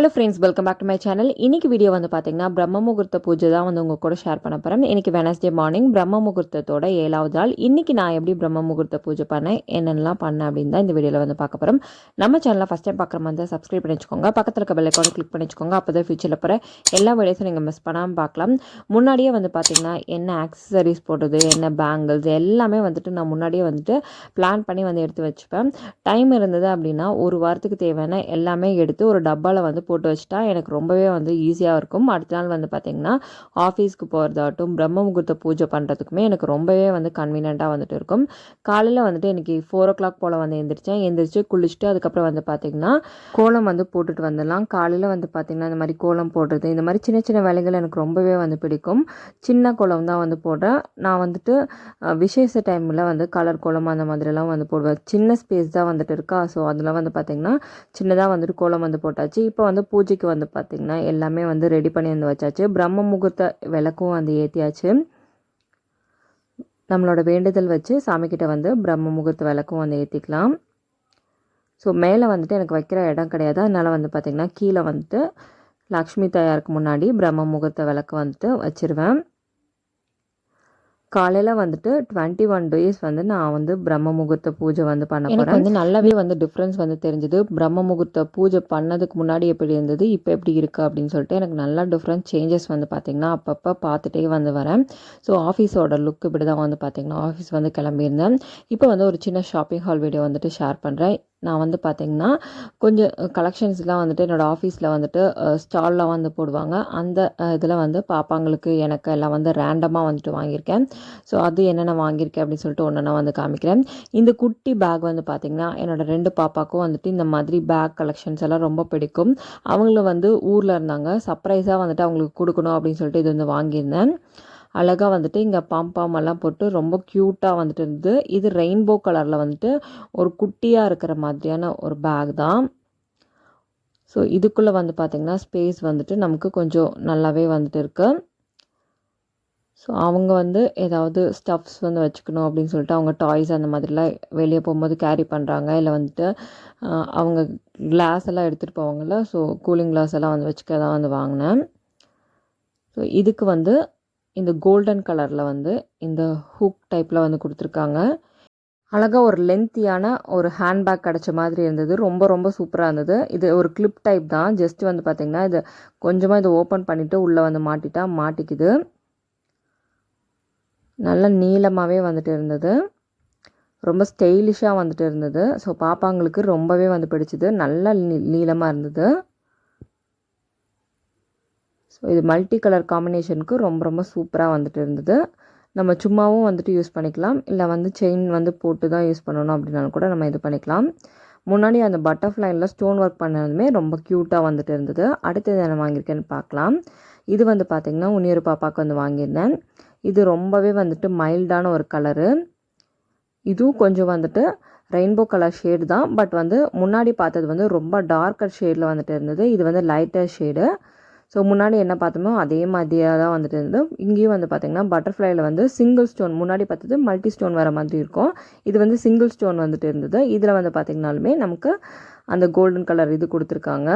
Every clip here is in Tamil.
Hello friends welcome back to my channel இன்னைக்கு வீடியோ வந்து பார்த்தீங்கன்னா பிரம்ம முகூர்த்த பூஜை தான் வந்து உங்கள் கூட ஷேர் பண்ண போகிறேன் இன்றைக்கி வெனஸ்டே மார்னிங் பிரம்ம முகூர்த்தத்தோட ஏழாவது நாள். இன்றைக்கி நான் எப்படி பிரம்ம முகூர்த்த பூஜை பண்ணேன் என்னென்னலாம் பண்ணேன் அப்படின்னு தான் இந்த வீடியோவில் வந்து பார்க்க போகிறோம் நம்ம சேனலில் ஃபஸ்ட் டைம் பார்க்குற மாதிரி தான் சப்ஸ்கிரைப் பண்ணி வச்சுக்கோங்க. பக்கத்தில் இருக்க பெல்லைக்கான கிளிக் பண்ணி வச்சுக்கோங்க. அப்போ தான் ஃபியூச்சரில் போகிற எல்லா வீடியோஸும் நீங்கள் மிஸ் பண்ணாமல் பார்க்கலாம். முன்னாடியே வந்து பார்த்தீங்கன்னா என்ன ஆக்சசரிஸ் போடுறது என்ன பேங்கிள்ஸ் எல்லாமே வந்துட்டு நான் முன்னாடியே வந்துட்டு பிளான் பண்ணி வந்து எடுத்து வச்சுப்பேன். டைம் இருந்தது அப்படின்னா ஒரு வாரத்துக்கு தேவையான எல்லாமே எடுத்து ஒரு டப்பாவில் வந்து போட்டு வச்சுட்டா எனக்கு ரொம்பவே வந்து ஈஸியாக இருக்கும். அடுத்த நாள் வந்து பார்த்திங்கன்னா ஆஃபீஸ்க்கு போகிறதாகட்டும் பிரம்ம முகூர்த்த பூஜை பண்ணுறதுக்குமே எனக்கு ரொம்பவே வந்து கன்வீனியண்ட்டாக வந்துட்டு இருக்கும். காலையில் வந்துட்டு எனக்கு ஃபோர் ஓ கிளாக் போல் வந்து எந்திரிச்சேன். எந்திரிச்சு குளிச்சுட்டு அதுக்கப்புறம் வந்து பார்த்திங்கன்னா கோலம் வந்து போட்டுட்டு வந்துடலாம். காலையில் வந்து பார்த்திங்கன்னா இந்த மாதிரி கோலம் போடுறது இந்த மாதிரி சின்ன சின்ன வேலைகள் எனக்கு ரொம்பவே வந்து பிடிக்கும். சின்ன கோலம் தான் வந்து போடுறேன். நான் வந்துட்டு விசேஷ டைமில் வந்து கலர் கோலம் அந்த மாதிரிலாம் வந்து போடுவேன். சின்ன ஸ்பேஸ் தான் வந்துட்டு இருக்கா. ஸோ அதில் வந்து பார்த்திங்கன்னா சின்னதாக வந்துட்டு கோலம் வந்து போட்டாச்சு. இப்போ வந்து பூஜைக்கு வந்து பார்த்திங்கன்னா எல்லாமே வந்து ரெடி பண்ணி வந்து வச்சாச்சு. பிரம்ம முகூர்த்த விளக்கும் வந்து ஏற்றியாச்சு நம்மளோட வேண்டுதல் வச்சு சாமிக்கிட்ட வந்து பிரம்ம முகூர்த்த விளக்கும் வந்து ஏற்றிக்கலாம் ஸோ மேலே வந்துட்டு எனக்கு வைக்கிற இடம் கிடையாது. அதனால் வந்து பார்த்திங்கன்னா கீழே வந்துட்டு லக்ஷ்மி தாயாருக்கு முன்னாடி பிரம்ம முகூர்த்த விளக்கு வந்துட்டு வச்சிருவேன். காலையில் வந்துட்டு டுவெண்ட்டி ஒன் டேஸ் வந்து நான் வந்து பிரம்ம முகூர்த்த பூஜை வந்து பண்ண போகிறேன் வந்து நல்லாவே வந்து டிஃப்ரென்ஸ் வந்து தெரிஞ்சுது. பிரம்ம முகூர்த்த பூஜை பண்ணதுக்கு முன்னாடி எப்படி இருந்தது இப்போ எப்படி இருக்குது அப்படின்னு சொல்லிட்டு எனக்கு நல்லா டிஃப்ரெண்ட் சேஞ்சஸ் வந்து பார்த்திங்கன்னா அப்பப்போ பார்த்துட்டே வந்து வரேன். ஸோ ஆஃபீஸோட லுக் இப்படி தான் வந்து பார்த்திங்கன்னா ஆஃபீஸ் வந்து கிளம்பியிருந்தேன். இப்போ வந்து ஒரு சின்ன ஷாப்பிங் ஹால் வீடியோ வந்துட்டு ஷேர் பண்ணுறேன் நான் வந்து பார்த்திங்கன்னா கொஞ்சம் கலெக்ஷன்ஸ்லாம் வந்துட்டு என்னோடய ஆஃபீஸில் வந்துட்டு ஸ்டால்லாம் வந்து போடுவாங்க. அந்த இதில் வந்து பாப்பாங்களுக்கு எனக்கு எல்லாம் வந்து ரேண்டமாக வந்துட்டு வாங்கியிருக்கேன். ஸோ அது என்னென்ன வாங்கியிருக்கேன் அப்படின்னு சொல்லிட்டு ஒன்று வந்து காமிக்கிறேன். இந்த குட்டி பேக் வந்து பார்த்திங்கன்னா என்னோடய ரெண்டு பாப்பாக்கும் வந்துட்டு இந்த மாதிரி பேக் கலெக்ஷன்ஸ் எல்லாம் ரொம்ப பிடிக்கும். அவங்களும் வந்து ஊரில் இருந்தாங்க. சர்ப்ரைஸாக வந்துட்டு அவங்களுக்கு கொடுக்கணும் அப்படின்னு சொல்லிட்டு இது வந்து வாங்கியிருந்தேன். அழகாக வந்துட்டு இங்கே பாம்பாம் எல்லாம் போட்டு ரொம்ப க்யூட்டாக வந்துட்டு இருந்தது. இது ரெயின்போ கலரில் வந்துட்டு ஒரு குட்டியாக இருக்கிற மாதிரியான ஒரு பேக் தான். ஸோ இதுக்குள்ளே வந்து பார்த்திங்கன்னா ஸ்பேஸ் வந்துட்டு நமக்கு கொஞ்சம் நல்லாவே வந்துட்டு இருக்குது ஸோ அவங்க வந்து ஏதாவது ஸ்டஃப்ஸ் வந்து வச்சுக்கணும் அப்படின்னு சொல்லிட்டு அவங்க டாய்ஸ் அந்த மாதிரிலாம் வெளியே போகும்போது கேரி பண்ணுறாங்க இல்லை வந்துட்டு அவங்க கிளாஸ் எல்லாம் எடுத்துகிட்டு போவாங்கள்ல ஸோ கூலிங் கிளாஸ் எல்லாம் வந்து வச்சுக்க தான் வந்து வாங்கினேன். ஸோ இதுக்கு வந்து இந்த கோல்டன் கலரில் வந்து இந்த ஹூக் டைப்பில் வந்து கொடுத்துருக்காங்க. அழகாக ஒரு லென்த்தியான ஒரு ஹேண்ட்பேக் கிடச்ச மாதிரி இருந்தது. ரொம்ப ரொம்ப சூப்பராக இருந்தது. இது ஒரு கிளிப் டைப் தான். ஜஸ்ட் வந்து பார்த்திங்கன்னா இது கொஞ்சமாக இதை ஓப்பன் பண்ணிவிட்டு உள்ளே வந்து மாட்டிட்டா மாட்டிக்குது. நல்ல நீளமாகவே வந்துட்டு இருந்தது. ரொம்ப ஸ்டைலிஷாக வந்துட்டு இருந்தது. ஸோ பாப்பாங்களுக்கு ரொம்பவே வந்து பிடிச்சிது. நல்ல நீ நீளமாக இருந்தது. ஸோ இது மல்டி கலர் காம்பினேஷனுக்கு ரொம்ப ரொம்ப சூப்பராக வந்துட்டு இருந்தது. நம்ம சும்மாவும் வந்துட்டு யூஸ் பண்ணிக்கலாம். இல்லை வந்து செயின் வந்து போட்டு தான் யூஸ் பண்ணணும் அப்படின்னாலும் கூட நம்ம இது பண்ணிக்கலாம். முன்னாடி அந்த பட்டர்ஃப்ளைனில் ஸ்டோன் ஒர்க் பண்ணதுமே ரொம்ப க்யூட்டாக வந்துட்டு இருந்தது. அடுத்தது என்ன வாங்கியிருக்கேன்னு பார்க்கலாம். இது வந்து பார்த்திங்கன்னா உன்னியொரு பாப்பாவுக்கு வந்து வாங்கியிருந்தேன். இது ரொம்பவே வந்துட்டு மைல்டான ஒரு கலரு இதுவும் கொஞ்சம் வந்துட்டு ரெயின்போ கலர் ஷேடு தான். பட் வந்து முன்னாடி பார்த்தது வந்து ரொம்ப டார்க்கர் ஷேடில் வந்துட்டு இருந்தது. இது வந்து லைட்டர் ஷேடு ஸோ முன்னாடி என்ன பார்த்தோமோ அதே மாதிரியாக தான் வந்துட்டு இருந்தது. இங்கேயும் வந்து பார்த்திங்கன்னா பட்டர்ஃப்ளைல வந்து சிங்கிள் ஸ்டோன் முன்னாடி பார்த்தது மல்டி ஸ்டோன் வர மாதிரி இருக்கும். இது வந்து சிங்கிள் ஸ்டோன் வந்துட்டு இருந்தது. இதில் வந்து பார்த்திங்கனாலுமே நமக்கு அந்த கோல்டன் கலர் இது கொடுத்துருக்காங்க.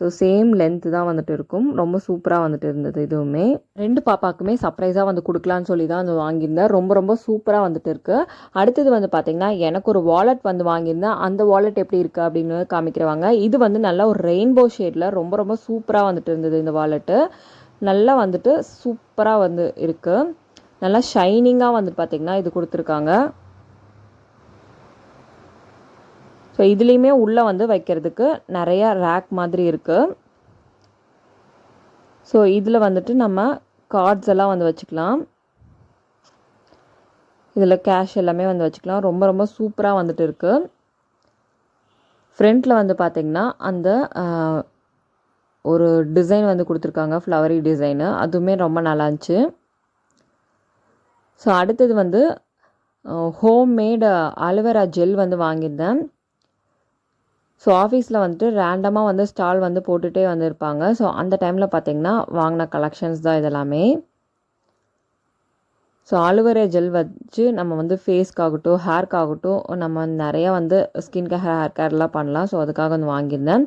ஸோ சேம் லென்த்து தான் வந்துட்டு இருக்கும். ரொம்ப சூப்பராக வந்துட்டு இருந்தது இதுவுமே. ரெண்டு பாப்பாக்குமே சர்ப்ரைஸாக வந்து கொடுக்கலான்னு சொல்லி தான் வந்து வாங்கியிருந்தேன். ரொம்ப ரொம்ப சூப்பராக வந்துட்டு இருக்குது அடுத்தது வந்து பார்த்திங்கன்னா எனக்கு ஒரு வாலெட் வந்து வாங்கியிருந்தேன். அந்த வாலெட் எப்படி இருக்குது அப்படின்னு காமிக்கிறவாங்க. இது வந்து நல்லா ஒரு ரெயின்போ ஷேடில் ரொம்ப ரொம்ப சூப்பராக வந்துட்டு இருந்தது இந்த வாலெட்டு நல்லா வந்துட்டு சூப்பராக வந்து இருக்குது நல்லா ஷைனிங்காக வந்துட்டு பார்த்திங்கன்னா இது கொடுத்துருக்காங்க. ஸோ இதுலேயுமே உள்ளே வந்து வைக்கிறதுக்கு நிறையா ரேக் மாதிரி இருக்குது ஸோ இதில் வந்துட்டு நம்ம கார்ட்ஸ் எல்லாம் வந்து வச்சுக்கலாம். இதில் கேஷ் எல்லாமே வந்து வச்சுக்கலாம். ரொம்ப ரொம்ப சூப்பராக வந்துட்டு இருக்குது ஃப்ரண்ட்டில் வந்து பார்த்திங்கன்னா அந்த ஒரு டிசைன் வந்து கொடுத்துருக்காங்க. ஃப்ளவரி டிசைனு அதுவுமே ரொம்ப நல்லா இருந்துச்சு. ஸோ அடுத்தது வந்து ஹோம் மேடு அலுவேரா ஜெல் வந்து வாங்கியிருந்தேன். ஸோ ஆஃபீஸில் வந்துட்டு ரேண்டமாக வந்து ஸ்டால் வந்து போட்டுகிட்டே வந்திருப்பாங்க. ஸோ அந்த டைமில் பார்த்தீங்கன்னா வாங்கின கலெக்ஷன்ஸ் தான் இதெல்லாமே. ஸோ ஆலுவரே ஜெல் வச்சு நம்ம வந்து ஃபேஸ்க்காகட்டும் ஹேர்க்காகட்டும் நம்ம நிறையா வந்து ஸ்கின் கேர் ஹேர் கேர்லாம் பண்ணலாம். ஸோ அதுக்காக வந்து வாங்கியிருந்தேன்.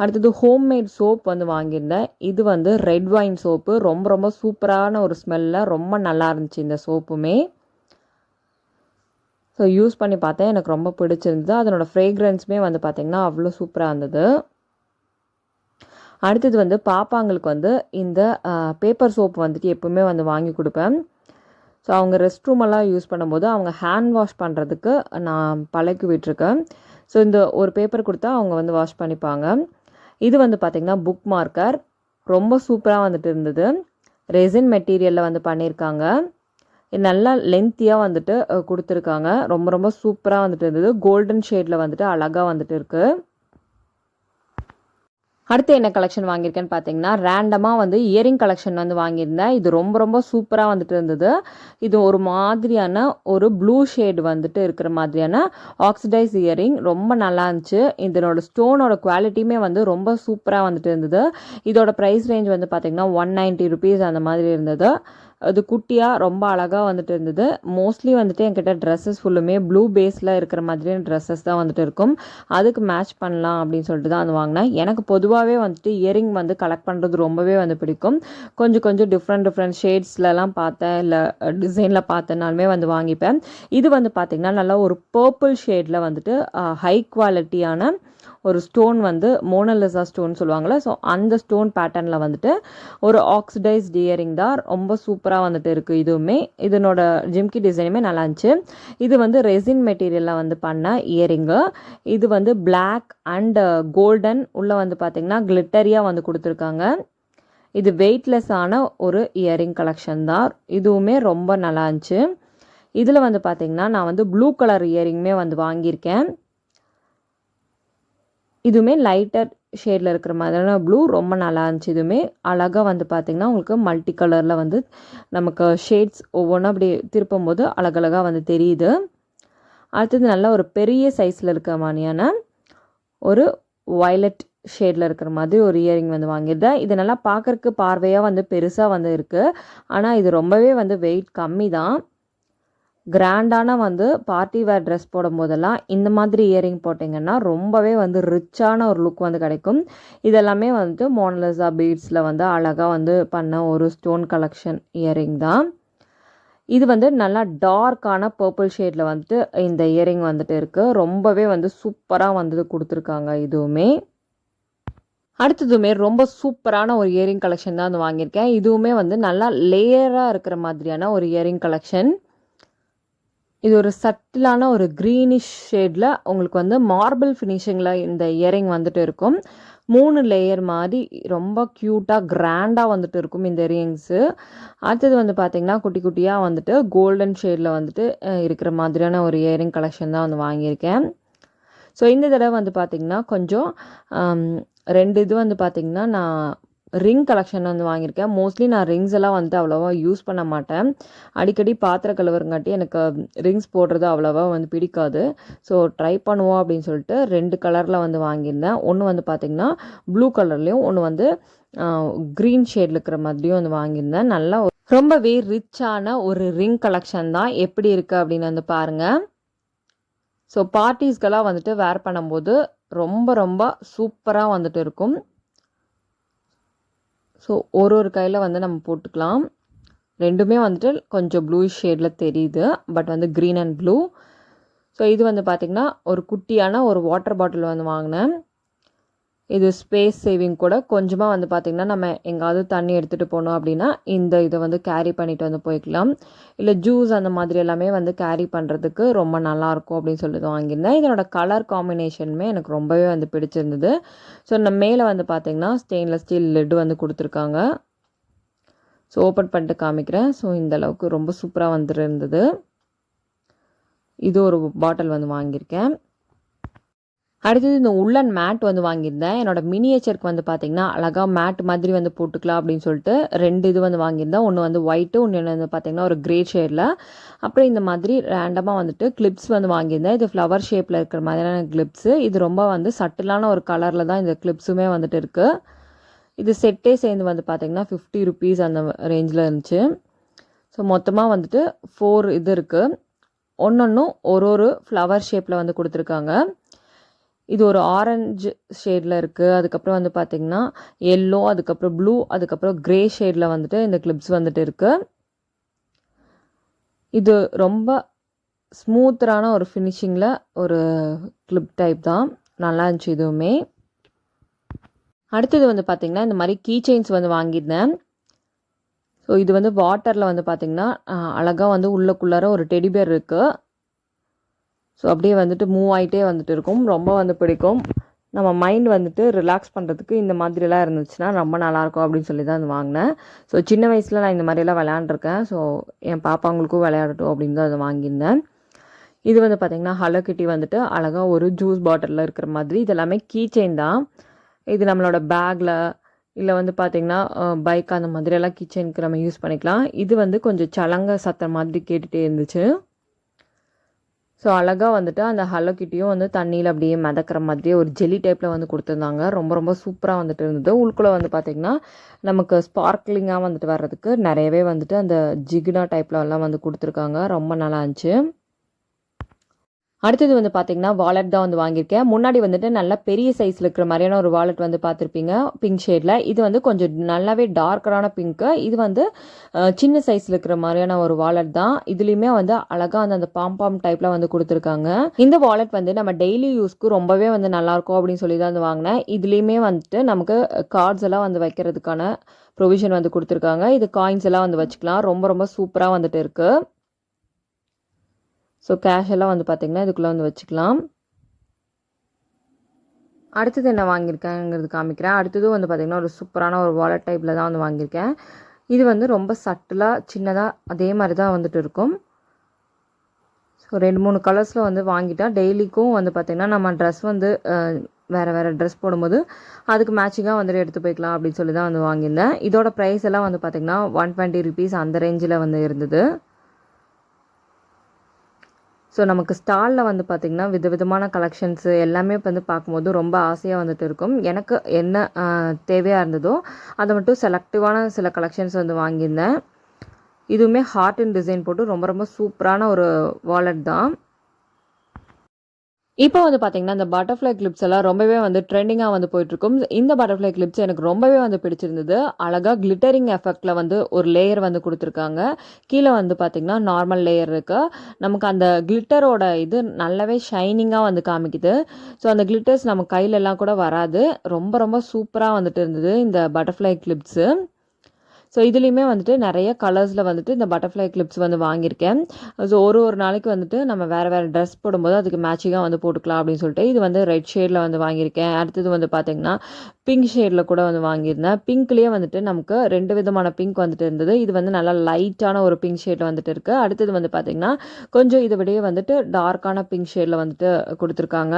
அடுத்தது ஹோம்மேட் சோப் வந்து வாங்கியிருந்தேன். இது வந்து ரெட் வைன் சோப்பு ரொம்ப ரொம்ப சூப்பரான ஒரு ஸ்மெல்லில் ரொம்ப நல்லா இருந்துச்சு இந்த சோப்புமே ஸோ யூஸ் பண்ணி பார்த்தேன். எனக்கு ரொம்ப பிடிச்சிருந்தது. அதனோட ஃப்ரேக்ரன்ஸுமே வந்து பார்த்திங்கன்னா அவ்வளோ சூப்பராக இருந்தது. அடுத்தது வந்து பாப்பாங்களுக்கு வந்து இந்த பேப்பர் சோப் வந்துட்டு எப்பவுமே வந்து வாங்கி கொடுப்பேன். ஸோ அவங்க ரெஸ்ட் ரூமெல்லாம் யூஸ் பண்ணும்போது அவங்க ஹேண்ட் வாஷ் பண்ணுறதுக்கு நான் பழக்கி விட்டுருக்கேன். ஸோ இந்த ஒரு பேப்பர் கொடுத்தா அவங்க வந்து வாஷ் பண்ணிப்பாங்க. இது வந்து பார்த்திங்கன்னா புக் மார்க்கர் ரொம்ப சூப்பராக வந்துட்டு இருந்தது. ரெசின் மெட்டீரியலில் வந்து பண்ணியிருக்காங்க. நல்லா லென்த்தியாக வந்துட்டு கொடுத்துருக்காங்க. ரொம்ப ரொம்ப சூப்பராக வந்துட்டு இருந்தது. கோல்டன் ஷேடில் வந்துட்டு அழகாக வந்துட்டு இருக்குது அடுத்து என்ன கலெக்ஷன் வாங்கியிருக்கேன்னு பார்த்தீங்கன்னா ரேண்டமாக வந்து இயரிங் கலெக்ஷன் வந்து வாங்கியிருந்தேன். இது ரொம்ப ரொம்ப சூப்பராக வந்துட்டு இருந்தது. இது ஒரு மாதிரியான ஒரு ப்ளூ ஷேடு வந்துட்டு இருக்கிற மாதிரியான ஆக்சிடைஸ் இயரிங் ரொம்ப நல்லா இருந்துச்சு. இதனோட ஸ்டோனோட குவாலிட்டியுமே வந்து ரொம்ப சூப்பராக வந்துட்டு இருந்தது. இதோட ப்ரைஸ் ரேஞ்ச் வந்து பார்த்திங்கன்னா ஒன் நைன்ட்டி ருபீஸ் அந்த மாதிரி இருந்தது. அது குட்டியாக ரொம்ப அழகாக வந்துட்டு இருந்தது. மோஸ்ட்லி வந்துட்டு என்கிட்ட ட்ரெஸ்ஸஸ் ஃபுல்லுமே ப்ளூ பேஸில் இருக்கிற மாதிரியான ட்ரெஸ்ஸஸ் தான் வந்துட்டு இருக்கும். அதுக்கு மேட்ச் பண்ணலாம் அப்படின்னு சொல்லிட்டு தான் வந்து வாங்கினேன். எனக்கு பொதுவாகவே வந்துட்டு இயரிங் வந்து கலெக்ட் பண்ணுறது ரொம்பவே வந்து பிடிக்கும். கொஞ்சம் கொஞ்சம் டிஃப்ரெண்ட் டிஃப்ரெண்ட் ஷேட்ஸ்லலாம் பார்த்தேன். இல்லை டிசைனில் பார்த்தனாலுமே வந்து வாங்கிப்பேன். இது வந்து பார்த்திங்கன்னா நல்லா ஒரு பர்பிள் ஷேடில் வந்துட்டு ஹை குவாலிட்டியான ஒரு ஸ்டோன் வந்து மோனலிசா ஸ்டோன் சொல்லுவாங்கள்ல ஸோ அந்த ஸ்டோன் பேட்டர்னில் வந்துட்டு ஒரு ஆக்சிடைஸ்ட் இயரிங் தான் ரொம்ப சூப்பராக வந்துட்டு இருக்குது இதுவுமே. இதனோட ஜிம்கி டிசைனுமே நல்லா இருந்துச்சு. இது வந்து ரெசின் மெட்டீரியலில் வந்து பண்ண இயரிங்கு இது வந்து பிளாக் அண்ட் கோல்டன் உள்ளே வந்து பார்த்திங்கன்னா கிளிட்டரியாக வந்து கொடுத்துருக்காங்க. இது வெயிட்லெஸ்ஸான ஒரு இயரிங் கலெக்ஷன் தான். இதுவுமே ரொம்ப நல்லா இருந்துச்சு. இதில் வந்து பார்த்திங்கன்னா நான் வந்து ப்ளூ கலர் இயரிங்குமே வந்து வாங்கியிருக்கேன். இதுவுமே லைட்டர் ஷேடில் இருக்கிற மாதிரியான ப்ளூ ரொம்ப நல்லா இருந்துச்சு. இதுவுமே அழகாக வந்து பார்த்திங்கன்னா உங்களுக்கு மல்டி கலரில் வந்து நமக்கு ஷேட்ஸ் ஒவ்வொன்றும் அப்படி திருப்பும் போது அழகழகாக வந்து தெரியுது. அடுத்தது நல்ல ஒரு பெரிய சைஸில் இருக்கிற மாதிரியான ஒரு வயலட் ஷேடில் இருக்கிற மாதிரி ஒரு இயரிங் வந்து வாங்கியிருந்தேன். இது நல்லா பார்க்கறக்கு பார்வையாக வந்து பெருசாக வந்து இருக்குது ஆனால் இது ரொம்பவே வந்து வெயிட் கம்மி தான் கிராண்டான வந்து பார்ட்டி வேர் ட்ரெஸ் போடும் போதெல்லாம் இந்த மாதிரி இயரிங் போட்டிங்கன்னா ரொம்பவே வந்து ரிச்சான ஒரு லுக் வந்து கிடைக்கும். இதெல்லாமே வந்துட்டு மோனலிசா பீட்ஸில் வந்து அழகாக வந்து பண்ண ஒரு ஸ்டோன் கலெக்ஷன் இயரிங் தான். இது வந்து நல்லா டார்க்கான பர்பிள் ஷேடில் வந்துட்டு இந்த இயரிங் வந்துட்டு இருக்குது ரொம்பவே வந்து சூப்பராக வந்து கொடுத்துருக்காங்க இதுவுமே. அடுத்ததுமே ரொம்ப சூப்பரான ஒரு இயரிங் கலெக்ஷன் தான் வந்து வாங்கியிருக்கேன். இதுவுமே வந்து நல்லா லேயராக இருக்கிற மாதிரியான ஒரு இயரிங் கலெக்ஷன் இது ஒரு சட்டிலான ஒரு க்ரீனிஷ் ஷேடில் உங்களுக்கு வந்து மார்பிள் ஃபினிஷிங்கில் இந்த இயரிங் வந்துட்டு இருக்கும். மூணு லேயர் மாதிரி ரொம்ப க்யூட்டாக கிராண்டாக வந்துட்டு இருக்கும் இந்த இயரிங்ஸு அடுத்தது வந்து பார்த்திங்கன்னா குட்டி குட்டியாக வந்துட்டு கோல்டன் ஷேடில் வந்துட்டு இருக்கிற மாதிரியான ஒரு இயரிங் கலெக்ஷன் தான் வந்து வாங்கியிருக்கேன். ஸோ இந்த தடவை வந்து பார்த்திங்கன்னா கொஞ்சம் ரெண்டு இது வந்து பார்த்திங்கன்னா நான் ரிங் கலெக்ஷன் வந்து வாங்கியிருக்கேன். மோஸ்ட்லி நான் ரிங்ஸ் எல்லாம் வந்துட்டு அவ்வளோவா யூஸ் பண்ண மாட்டேன். அடிக்கடி பாத்திர கழுவுறங்காட்டி எனக்கு ரிங்ஸ் போடுறது அவ்வளோவா வந்து பிடிக்காது. ஸோ ட்ரை பண்ணுவோம் அப்படின்னு சொல்லிட்டு ரெண்டு கலரில் வந்து வாங்கியிருந்தேன். ஒன்று வந்து பார்த்திங்கன்னா ப்ளூ கலர்லேயும் ஒன்று வந்து க்ரீன் ஷேடில் இருக்கிற மாதிரியும் வந்து வாங்கியிருந்தேன். நல்லா ரொம்பவே ரிச்சான ஒரு ரிங் கலெக்ஷன் தான். எப்படி இருக்குது அப்படின்னு வந்து பாருங்கள் ஸோ பார்ட்டிஸ்கெல்லாம் வந்துட்டு வேர் பண்ணும்போது ரொம்ப ரொம்ப சூப்பராக வந்துட்டு இருக்கும். ஸோ ஒரு ஒரு கையில் வந்து நம்ம போட்டுக்கலாம். ரெண்டுமே வந்துட்டு கொஞ்சம் ப்ளூ ஷேடில் தெரியுது. பட் வந்து க்ரீன் அண்ட் ப்ளூ ஸோ இது வந்து பார்த்திங்கன்னா ஒரு குட்டியான ஒரு வாட்டர் பாட்டில் வந்து வாங்கினேன். இது ஸ்பேஸ் சேவிங் கூட கொஞ்சமாக வந்து பார்த்திங்கன்னா நம்ம எங்காவது தண்ணி எடுத்துகிட்டு போனோம் அப்படின்னா இந்த இதை வந்து கேரி பண்ணிட்டு வந்து போய்க்கலாம். இல்லை ஜூஸ் அந்த மாதிரி எல்லாமே வந்து கேரி பண்ணுறதுக்கு ரொம்ப நல்லாயிருக்கும் அப்படின்னு சொல்லிட்டு வாங்கியிருந்தேன். இதனோட கலர் காம்பினேஷனுமே எனக்கு ரொம்பவே வந்து பிடிச்சிருந்தது. ஸோ நம்ம மேலே வந்து பார்த்திங்கன்னா ஸ்டெயின்லெஸ் ஸ்டீல் லெட்டு வந்து கொடுத்துருக்காங்க. ஸோ ஓப்பன் பண்ணிட்டு காமிக்கிறேன். ஸோ இந்த அளவுக்கு ரொம்ப சூப்பராக வந்துருந்தது. இது ஒரு பாட்டில் வந்து வாங்கியிருக்கேன். அடுத்தது இந்த உள்ளன் மேட் வந்து வாங்கியிருந்தேன். என்னோட மினியேச்சருக்கு வந்து பார்த்தீங்கன்னா அழகாக மேட் மாதிரி வந்து போட்டுக்கலாம் அப்படின்னு சொல்லிட்டு ரெண்டு இது வந்து வாங்கியிருந்தேன். ஒன்று வந்து ஒயிட்டு ஒன்று வந்து பார்த்தீங்கன்னா ஒரு கிரே ஷேடில் அப்புறம் இந்த மாதிரி ரேண்டமாக வந்துட்டு கிளிப்ஸ் வந்து வாங்கியிருந்தேன். இது ஃப்ளவர் ஷேப்பில் இருக்கிற மாதிரியான கிளிப்ஸு இது ரொம்ப வந்து சட்டிலான ஒரு கலரில் தான் இந்த கிளிப்ஸுமே வந்துட்டு இருக்குது இது செட்டே சேர்ந்து வந்து பார்த்தீங்கன்னா ஃபிஃப்டி ருபீஸ் அந்த ரேஞ்சில் இருந்துச்சு. ஸோ மொத்தமாக வந்துட்டு ஃபோர் இது இருக்குது ஒன்று ஒன்றும் ஒரு ஒரு ஃப்ளவர் ஷேப்பில் வந்து கொடுத்துருக்காங்க. இது ஒரு ஆரஞ்சு ஷேடில் இருக்குது அதுக்கப்புறம் வந்து பார்த்திங்கன்னா எல்லோ அதுக்கப்புறம் ப்ளூ அதுக்கப்புறம் க்ரே ஷேடில் வந்துட்டு இந்த கிளிப்ஸ் வந்துட்டு இருக்குது இது ரொம்ப ஸ்மூத்தரான ஒரு ஃபினிஷிங்கில் ஒரு கிளிப் டைப் தான். நல்லா இருந்துச்சு இதுவுமே. அடுத்தது வந்து பார்த்திங்கன்னா இந்த மாதிரி கீ செயின்ஸ் வந்து வாங்கியிருந்தேன். ஸோ இது வந்து வாட்டரில் வந்து பார்த்திங்கன்னா அழகாக வந்து உள்ளக்குள்ளார ஒரு டெடிபேர் இருக்குது ஸோ அப்படியே வந்துட்டு மூவ் ஆகிட்டே வந்துட்டு இருக்கும். ரொம்ப வந்து பிடிக்கும். நம்ம மைண்ட் வந்துட்டு ரிலாக்ஸ் பண்ணுறதுக்கு இந்த மாதிரிலாம் இருந்துச்சுன்னா ரொம்ப நல்லாயிருக்கும் அப்படின்னு சொல்லி தான் வாங்கினேன். ஸோ சின்ன வயசில் நான் இந்த மாதிரியெல்லாம் விளையாண்டுருக்கேன். ஸோ என் பாப்பாங்களுக்கும் விளையாடட்டும் அப்படின்னு தான் அதை வாங்கியிருந்தேன். இது வந்து பார்த்திங்கன்னா ஹலோ கிட்டி வந்துட்டு அழகாக ஒரு ஜூஸ் பாட்டிலில் இருக்கிற மாதிரி. இது எல்லாமே கீ செயின் தான். இது நம்மளோட பேக்கில் இல்லை வந்து பார்த்திங்கன்னா பைக் அந்த மாதிரியெல்லாம் கிச்சனுக்கு நம்ம யூஸ் பண்ணிக்கலாம். இது வந்து கொஞ்சம் சலங்க சத்தம் மாதிரி கேட்டுகிட்டே இருந்துச்சு. ஸோ அழகாக வந்துட்டு அந்த ஹலோ கிட்டியும் வந்து தண்ணியில் அப்படியே மிதக்கிற மாதிரியே ஒரு ஜெல்லி டைப்பில் வந்து கொடுத்துருந்தாங்க. ரொம்ப ரொம்ப சூப்பராக வந்துட்டு இருந்தது. உள்குள்ளே வந்து பார்த்திங்கன்னா நமக்கு ஸ்பார்க்லிங்காக வந்துட்டு வர்றதுக்கு நிறையவே வந்துட்டு அந்த ஜிகுனா டைப்பில் எல்லாம் வந்து கொடுத்துருக்காங்க. ரொம்ப நல்லா இருந்துச்சு. அடுத்தது வந்து பார்த்தீங்கன்னா வாலெட் தான் வந்து வாங்கியிருக்கேன். முன்னாடி வந்துட்டு நல்லா பெரிய சைஸில் இருக்கிற மாதிரியான ஒரு வாலெட் வந்து பார்த்துருப்பீங்க பிங்க் ஷேடில் இது வந்து கொஞ்சம் நல்லாவே டார்க்கரான பிங்க்கு இது வந்து சின்ன சைஸில் இருக்கிற மாதிரியான ஒரு வாலெட் தான். இதுலேயுமே வந்து அழகாக வந்து அந்த பாம்பாம் டைப்பில் வந்து கொடுத்துருக்காங்க. இந்த வாலெட் வந்து நம்ம டெய்லி யூஸ்க்கு ரொம்பவே வந்து நல்லாயிருக்கும் அப்படின்னு சொல்லி தான் வந்து வாங்கினேன். இதுலேயுமே வந்துட்டு நமக்கு கார்ட்ஸ் எல்லாம் வந்து வைக்கிறதுக்கான ப்ரொவிஷன் வந்து கொடுத்துருக்காங்க. இது காயின்ஸ் எல்லாம் வந்து வச்சுக்கலாம். ரொம்ப ரொம்ப சூப்பராக வந்துட்டு இருக்குது ஸோ கேஷ் எல்லாம் வந்து பார்த்திங்கன்னா இதுக்குள்ளே வந்து வச்சுக்கலாம். அடுத்தது என்ன வாங்கியிருக்கேங்கிறது காமிக்கிறேன். அடுத்ததும் வந்து பார்த்திங்கன்னா ஒரு சூப்பரான ஒரு வாலெட் டைப்பில் தான் வந்து வாங்கியிருக்கேன். இது வந்து ரொம்ப சட்டிலாக சின்னதாக அதே மாதிரி தான் வந்துட்டு இருக்கும். ஸோ ரெண்டு மூணு கலர்ஸில் வந்து வாங்கிட்டா டெய்லிக்கும் வந்து பார்த்திங்கன்னா நம்ம ட்ரெஸ் வந்து வேறு வேறு ட்ரெஸ் போடும்போது அதுக்கு மேட்சிங்காக வந்துட்டு எடுத்து போய்க்கலாம் அப்படின்னு சொல்லி தான் வந்து வாங்கியிருந்தேன். இதோட ப்ரைஸ் எல்லாம் வந்து பார்த்திங்கன்னா ஒன் டுவெண்ட்டி ருபீஸ் அந்த ரேஞ்சில் வந்து இருந்தது. ஸோ நமக்கு ஸ்டாலில் வந்து பார்த்திங்கன்னா விதவிதமான கலெக்ஷன்ஸு எல்லாமே வந்து பார்க்கும்போது ரொம்ப ஆசையாக வந்துட்டு இருக்கும். எனக்கு என்ன தேவையாக இருந்ததோ அதை மட்டும் செலக்டிவான சில கலெக்ஷன்ஸ் வந்து வாங்கியிருந்தேன். இதுவுமே ஹார்ட் அண்ட் டிசைன் போட்டு ரொம்ப ரொம்ப சூப்பரான ஒரு வாலெட் தான். இப்போ வந்து பார்த்தீங்கன்னா இந்த பட்டர்ஃப்ளை கிளிப்ஸ் எல்லாம் ரொம்பவே வந்து ட்ரெண்டிங்காக வந்து போயிட்டுருக்கும். இந்த பட்டர்ஃப்ளை கிளிப்ஸ் எனக்கு ரொம்பவே வந்து பிடிச்சிருந்தது. அழகாக கிளிட்டரிங் எஃபெக்டில் வந்து ஒரு லேயர் வந்து கொடுத்துருக்காங்க. கீழே வந்து பார்த்திங்கன்னா நார்மல் லேயர் இருக்குது நமக்கு அந்த கிளிட்டரோட இது நல்லாவே ஷைனிங்காக வந்து காமிக்குது. ஸோ அந்த கிளிட்டர்ஸ் நம்ம கையிலெல்லாம் கூட வராது. ரொம்ப ரொம்ப சூப்பராக வந்துட்டு இருந்தது இந்த பட்டர்ஃப்ளை கிளிப்ஸு ஸோ இதுலேயுமே வந்துட்டு நிறைய கலர்ஸில் வந்துட்டு இந்த பட்டர்ஃப்ளை கிளிப்ஸ் வந்து வாங்கியிருக்கேன். ஸோ ஒரு ஒரு நாளைக்கு வந்துட்டு நம்ம வேறு வேறு ட்ரெஸ் போடும்போது அதுக்கு மேட்சிங்காக வந்து போட்டுக்கலாம் அப்படின்னு சொல்லிட்டு இது வந்து ரெட் ஷேடில் வந்து வாங்கியிருக்கேன். அடுத்தது வந்து பார்த்திங்கன்னா பிங்க் ஷேடில் கூட வந்து வாங்கியிருந்தேன். பிங்க்லேயே வந்துட்டு நமக்கு ரெண்டு விதமான பிங்க் வந்துட்டு இருந்தது. இது வந்து நல்லா லைட்டான ஒரு பிங்க் ஷேடில் வந்துட்டு இருக்குது அடுத்தது வந்து பார்த்திங்கன்னா கொஞ்சம் இதை விடையே வந்துட்டு டார்க்கான பிங்க் ஷேடில் வந்துட்டு கொடுத்துருக்காங்க.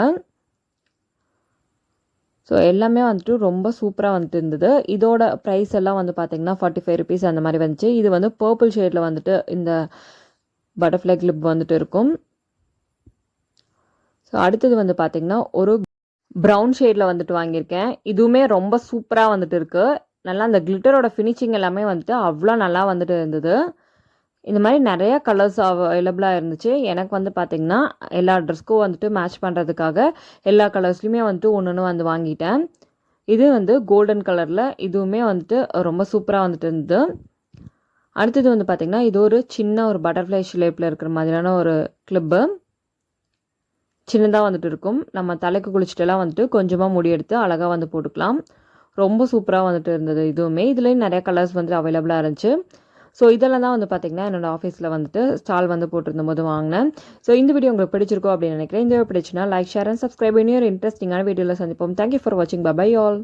ஸோ எல்லாமே வந்துட்டு ரொம்ப சூப்பராக வந்துட்டு இருந்தது. இதோட ப்ரைஸ் எல்லாம் வந்து பார்த்திங்கன்னா ஃபார்ட்டி ஃபைவ் ருபீஸ் அந்த மாதிரி வந்துச்சு. இது வந்து பர்பிள் ஷேடில் வந்துட்டு இந்த பட்டர்ஃப்ளை கிளிப் வந்துட்டு இருக்கும். ஸோ அடுத்தது வந்து பார்த்திங்கன்னா ஒரு ப்ரௌன் ஷேடில் வந்துட்டு வாங்கியிருக்கேன். இதுவுமே ரொம்ப சூப்பராக வந்துட்டு இருக்குது நல்லா அந்த கிளிட்டரோட ஃபினிஷிங் எல்லாமே வந்துட்டு அவ்வளோ நல்லா வந்துட்டு இருந்தது. இந்த மாதிரி நிறையா கலர்ஸ் அவைலபிளாக இருந்துச்சு. எனக்கு வந்து பார்த்திங்கன்னா எல்லா ட்ரெஸ்க்கும் வந்துட்டு மேட்ச் பண்ணுறதுக்காக எல்லா கலர்ஸ்லையுமே வந்துட்டு ஒன்று ஒன்று வந்து வாங்கிட்டேன். இது வந்து கோல்டன் கலரில் இதுவுமே வந்துட்டு ரொம்ப சூப்பராக வந்துட்டு இருந்தது. அடுத்தது வந்து பார்த்திங்கன்னா இது ஒரு சின்ன ஒரு பட்டர்ஃப்ளை ஷேப்பில் இருக்கிற மாதிரியான ஒரு கிளிப்பு சின்னதாக வந்துட்டு இருக்கும். நம்ம தலைக்கு குளிச்சுட்டுலாம் வந்துட்டு கொஞ்சமாக முடி எடுத்து அழகாக வந்து போட்டுக்கலாம். ரொம்ப சூப்பராக வந்துட்டு இருந்தது இதுவுமே. இதுலேயும் நிறைய கலர்ஸ் வந்துட்டு அவைலபிளாக இருந்துச்சு. ஸோ இதெல்லாம் தான் வந்து பார்த்திங்கன்னா என்னோடய ஆஃபீஸில் வந்துட்டு ஸ்டால் வந்து போட்டிருந்த போது வாங்கினேன். ஸோ இந்த வீடியோ உங்களுக்கு பிடிச்சிருக்கோம் அப்படின்னு நினைக்கிறேன். இந்த வீடியோ பிடிச்சினா லைக் ஷேர் அண்ட் சப்ஸ்கிரைப் பண்ணி ஒரு இன்ட்ரெஸ்டிங்கான வீடியோவில் சந்திப்போம். தேங்க்யூ ஃபார் வாட்சிங் பை ஆல்